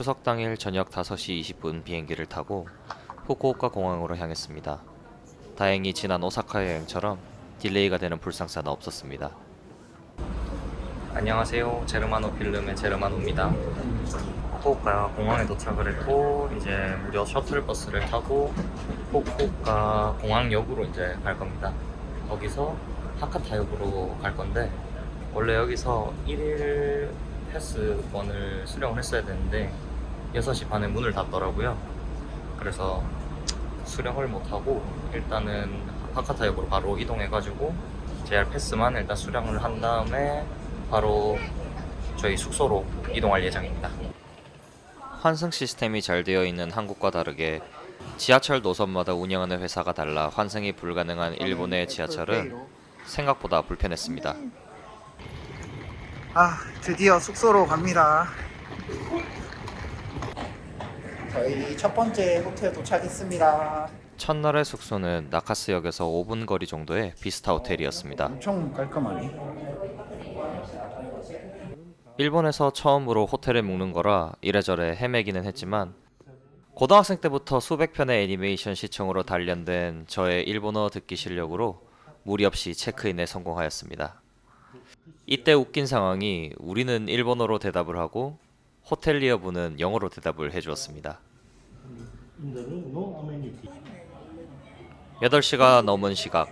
추석 당일 저녁 5시 20분 비행기를 타고 후쿠오카 공항으로 향했습니다. 다행히 지난 오사카 여행처럼 딜레이가 되는 불상사는 없었습니다. 안녕하세요. 제르마노 필름의 제르마노입니다. 후쿠오카 공항에 도착을 했고 이제 무료 셔틀 버스를 타고 후쿠오카 공항역으로 이제 갈 겁니다. 거기서 하카타역으로 갈 건데 원래 여기서 1일 패스권을 수령을 했어야 되는데 6시 반에 문을 닫더라고요. 그래서 수령을 못하고 일단은 하카타역으로 바로 이동해가지고 JR 패스만 일단 수령을 한 다음에 바로 저희 숙소로 이동할 예정입니다. 환승 시스템이 잘 되어 있는 한국과 다르게 지하철 노선마다 운영하는 회사가 달라 환승이 불가능한 일본의 지하철은 생각보다 불편했습니다. 아 드디어 숙소로 갑니다 저희 첫 번째 호텔 도착했습니다 첫날의 숙소는 나카스역에서 5분 거리 정도의 비스타 호텔이었습니다. 엄청 깔끔하네 일본에서 처음으로 호텔에 묵는 거라 이래저래 헤매기는 했지만 고등학생 때부터 수백 편의 애니메이션 시청으로 단련된 저의 일본어 듣기 실력으로 무리 없이 체크인에 성공하였습니다. 이때 웃긴 상황이 우리는 일본어로 대답을 하고 호텔리어 분은 영어로 대답을 해주었습니다. 8시가 넘은 시각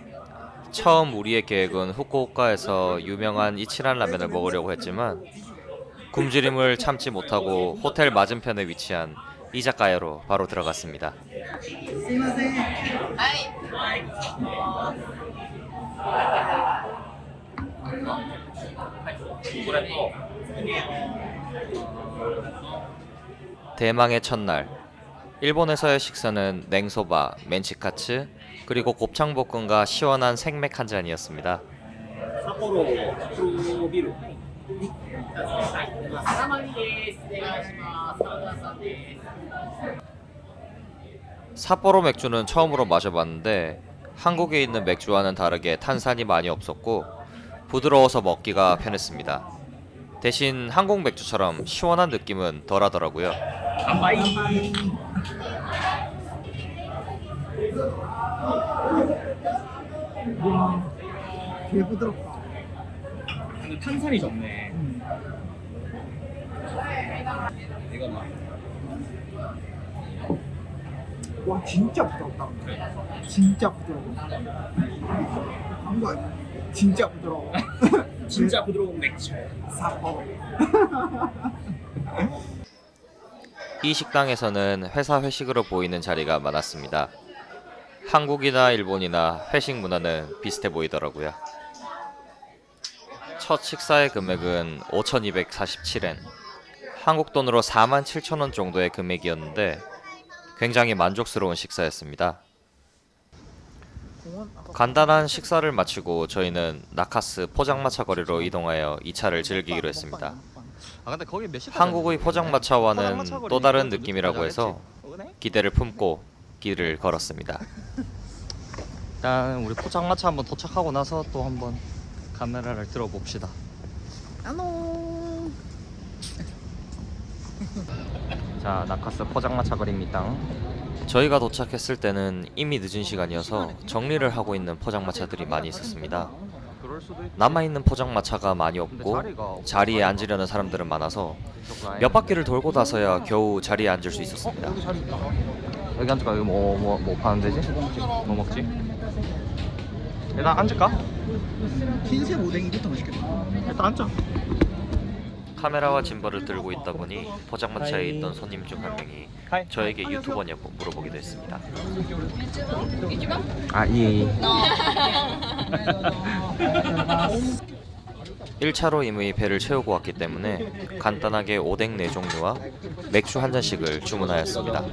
처음 우리의 계획은 후쿠오카에서 유명한 이치란 라면을 먹으려고 했지만 굶주림을 참지 못하고 호텔 맞은편에 위치한 이자카야로 바로 들어갔습니다. 대망의 첫날 일본에서의 식사는 냉소바, 멘치카츠, 그리고 곱창볶음과 시원한 생맥 한 잔이었습니다. 사포로 맥주는 처음으로 마셔봤는데 한국에 있는 맥주와는 다르게 탄산이 많이 없었고 부드러워서 먹기가 편했습니다. 대신 한국 맥주처럼 시원한 느낌은 덜하더라고요. 乾杯 되게 부드럽다. 근데 탄산이 적네. 이거 막와 진짜 부드럽다. 진짜 부드러워. 한번 진짜 부드러워. 진짜 부드러운 맥주. 사포 이 식당에서는 회사 회식으로 보이는 자리가 많았습니다. 한국이나 일본이나 회식 문화는 비슷해 보이더라고요. 첫 식사의 금액은 5,247엔, 한국 돈으로 47,000원 정도의 금액이었는데 굉장히 만족스러운 식사였습니다. 간단한 식사를 마치고 저희는 나카스 포장마차 거리로 이동하여 2차를 즐기기로 했습니다. 아 근데 거기 몇 시? 한국의 포장마차와는 또 다른 느낌이라고 해서 오네? 기대를 품고 길을 걸었습니다. 일단 우리 포장마차 한번 도착하고 나서 또 한번 카메라를 들어봅시다. 안녕 자 나카스 포장마차 거리입니다. 저희가 도착했을 때는 이미 늦은 시간이어서 정리를 하고 있는 포장마차들이 많이 있었습니다. 남아있는 포장마차가 많이 없고 자리에 앉으려는 사람들은 많아서 몇 바퀴를 돌고 나서야 겨우 자리에 앉을 수 있었습니다. 있다 여기 앉을까? 여기 뭐 뭐 뭐 파는 데지? 뭐 먹지? 일단 앉을까? 흰색 오뎅이부터 맛있겠다 일단 앉자. 카메라와 짐벌을 들고 있다 보니 포장마차에 있던 손님 중 한 명이. 저에게 유튜버냐고 물어보기도 했습니다. 아 예. 예. 1차로 이미 배를 채우고 왔기 때문에 간단하게 오뎅 4종류와 맥주 한 잔씩을 주문하였습니다.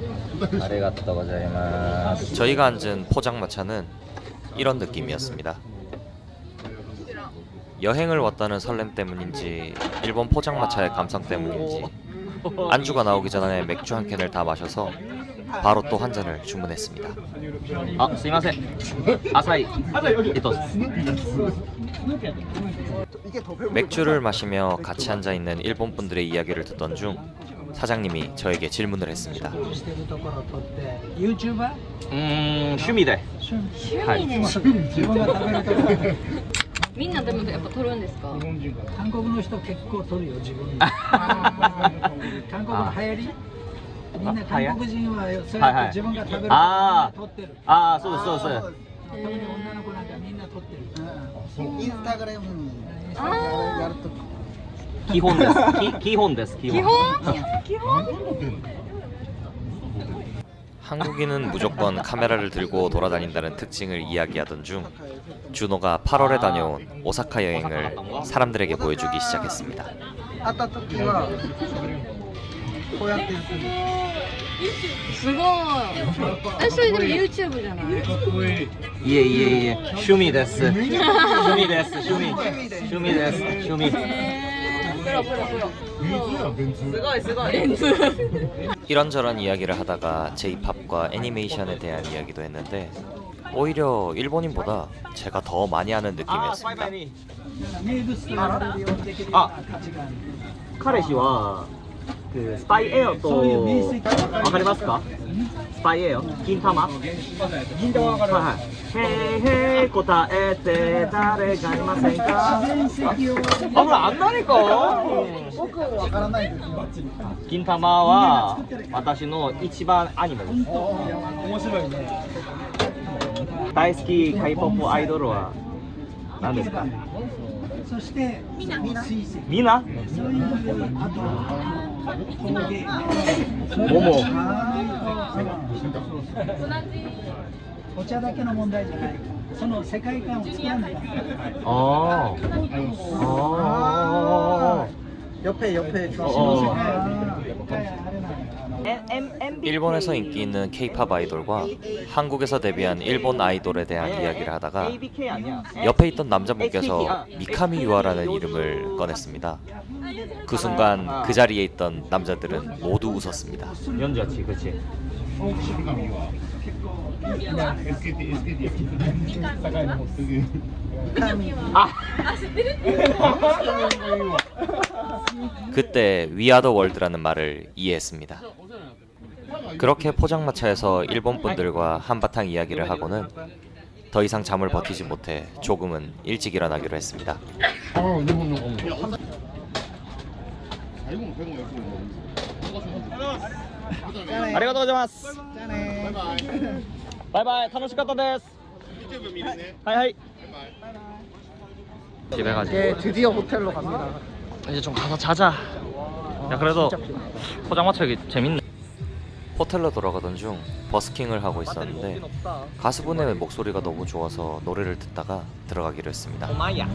저희가 앉은 포장마차는 이런 느낌이었습니다. 여행을 왔다는 설렘 때문인지 일본 포장마차의 감성 때문인지 안주가 나오기 전에 맥주 한 캔을 다 마셔서 바로 또 한 잔을 주문했습니다. 아, すいません. 아사히. 이토. 이게 더 배부르다 맥주를 마시며 같이 앉아 있는 일본 분들의 이야기를 듣던 중 사장님이 저에게 질문을 했습니다. してるところを撮って YouTuber? うーん趣味で みんなでもやっぱ撮るんですか？韓国の人結構撮るよ自分韓国の流行り。みんな韓国人はそうやって自分が食べるところあ撮ってる。ああそうですそうです特に女の子なんかみんな撮ってる。インスタグラムやると基本ですき基本です基基本本基本 한국인은 무조건 카메라를 들고 돌아다닌다는 특징을 이야기하던 중 준호가 8월에 다녀온 오사카 여행을 사람들에게 보여주기 시작했습니다. 이거 애쓰는 유튜브잖아. 예예예. 슈미 데스. 슈미 데스. 슈미. 슈미 데스. 슈미. です趣味趣味です趣味へープロプロプロすごいすごいレンズ 이런저런 이야기를 하다가 J-팝과 애니메이션에 대한 이야기도 했는데 오히려 일본인보다 제가 더 많이 하는 あースパイ 느낌이었습니다. パイに名物と言われるようにできるような価値がある彼氏は그スパイエアとそういう名水わかりますか スパイエア金玉。銀玉わかるはいはい。へいへい答えて誰がいませんか？あほらあんなにか僕は分からないです金玉は私の一番アニメです。面白いね。大好き K-POP アイドルは何ですか？そしてみんなみなそういうあと陶芸ももお茶だけの問題じゃないその世界観を作らないとあーあ 옆에 옆에 어, 어. 아, 아래 나요. 일본에서 인기 있는 K-팝 아이돌과 한국에서 데뷔한 일본 아이돌에 대한 이야기를 하다가 옆에 있던 남자분께서 미카미 유아라는 이름을 꺼냈습니다. 그 순간 그 자리에 있던 남자들은 모두 웃었습니다. 연주아치 그치 아 그때 위아더 월드라는 말을 이해했습니다. 그렇게 포장마차에서 일본 분들과 한바탕 이야기를 하고는 더 이상 잠을 버티지 못해 조금은 일찍 일어나기로 했습니다. 아리가토 고자마스. 바이바이. 타노시카타です. 하이하이. 집에 가지. 드디어 호텔로 갑니다. 이제 좀 가서 자자. 야 그래도 포장마차 여기 재밌네. 호텔로 돌아가던 중 버스킹을 하고 있었는데 가수분의 목소리가 너무 좋아서 노래를 듣다가 들어가기로 했습니다. 오마이야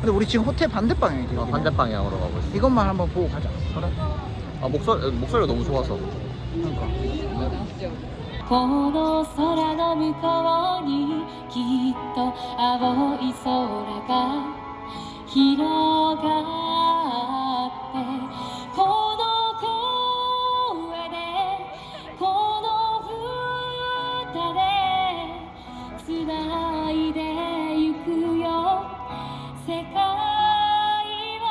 근데 우리 지금 호텔 반대방향이지 여기는. 어, 반대 방향으로 가고 있어. 이것만 한번 보고 가자 그래? 아 목소리 목소리가 너무 좋아서. この空の向こうにきっと青い空が 広がってこの声でこの歌でつないでゆくよ。世界を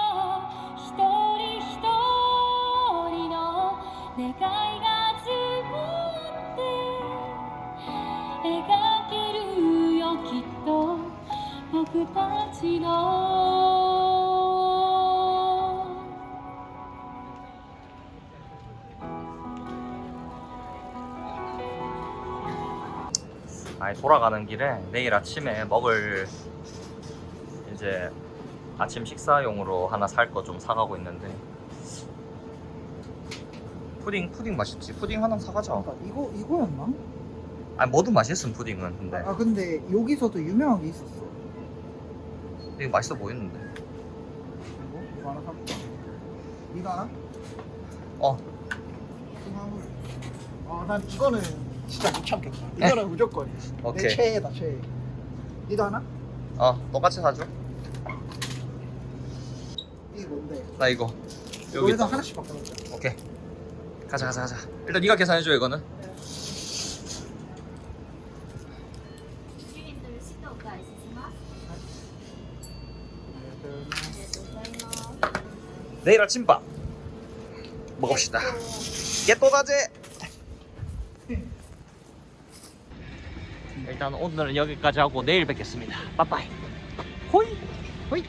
一人一人の願いが積もって描けるよきっと。僕たちの 돌아가는 길에 내일 아침에 먹을 이제 아침 식사용으로 하나 살 거 좀 사가고 있는데 푸딩 푸딩 맛있지 푸딩 하나 사가자 그러니까 이거 이거였나? 아니 뭐든 맛있음 푸딩은 근데 아 근데 여기서도 유명한 게 있었어 이거 맛있어 보이는데 이거? 이거 하나 사볼까? 이거 하나? 어 아난 이거는 진짜 못 참겠다. 이거는 무조건. 내 오케이. 최애다 최애. 이거 하나? 어 똑같이 사줘. 이게 뭔데? 나 이거. 여기 여기서 있다. 하나씩 바꿔놓자. 오케이. 가자 가자 가자. 일단 네가 계산해줘 이거는. 내일 아침밥 먹읍시다. 깨또다제. 일단 오늘은 여기까지 하고 내일 뵙겠습니다. 빠빠이. 호이. 호이.